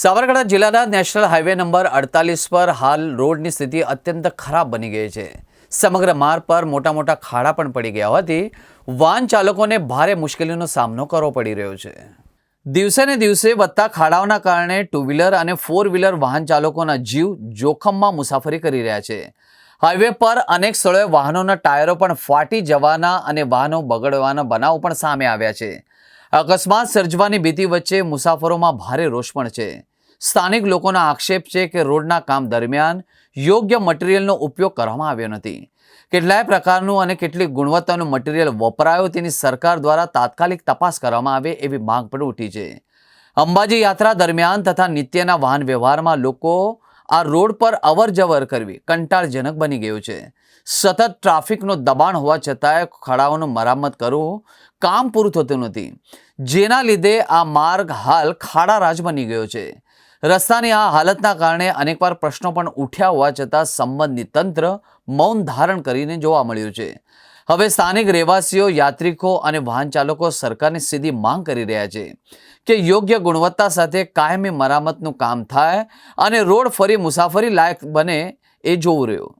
સાબરકાંઠા જિલ્લાના national highway number અડતાલીસ પર હાલ રોડની સ્થિતિ અત્યંત ખરાબ બની ગઈ છે. સમગ્ર માર્ગ પર મોટા મોટા ખાડા પણ પડી ગયા હોવાથી વાહન ચાલકોને ભારે મુશ્કેલીનો સામનો કરવો પડી રહ્યો છે. દિવસે ને દિવસે વધતા ખાડાઓના કારણે ટુ વ્હીલર અને ફોર વ્હીલર વાહન ચાલકોના જીવ જોખમમાં મુસાફરી કરી રહ્યા છે. હાઈવે પર અનેક સ્થળોએ વાહનોના ટાયરો પણ ફાટી જવાના અને વાહનો બગડવાના બનાવો પણ સામે આવ્યા છે. અકસ્માત સર્જવાની ભીતિ વચ્ચે મુસાફરોમાં ભારે રોષ પણ છે. સ્થાનિક લોકોના આક્ષેપ છે કે રોડના કામ દરમિયાન યોગ્ય મટીરિયલનો ઉપયોગ કરવામાં આવ્યો નથી. કેટલાય પ્રકારનું અને કેટલી ગુણવત્તાનું મટીરિયલ વપરાયો તેની સરકાર દ્વારા તાત્કાલિક તપાસ કરવામાં આવે એવી માંગ પણ ઉઠી છે. અંબાજી યાત્રા દરમિયાન તથા નિત્યના વાહન વ્યવહારમાં લોકો આ રોડ પર અવર જવર કરવી કંટાળજનક બની ગયું છે. સતત ટ્રાફિકનો દબાણ હોવા છતાંય ખડાઓનું મરામત કરવું કામ પૂરું થતું નથી. જેના લીધે આ માર્ગ હાલ ખાડા રાજ બની ગયો છે. રસ્તાની આ હાલતના કારણે અનેકવાર પ્રશ્નો પણ ઉઠ્યા હોવા છતાં સંબંધિત તંત્ર મૌન ધારણ કરીને જોવા મળ્યું છે. હવે સ્થાનિક રહેવાસીઓ, યાત્રિકો અને વાહન ચાલકો સરકારની સીધી માંગ કરી રહ્યા છે કે યોગ્ય ગુણવત્તા સાથે કાયમી મરામતનું કામ થાય અને રોડ ફરી મુસાફરી લાયક બને એ જોવું રહ્યું.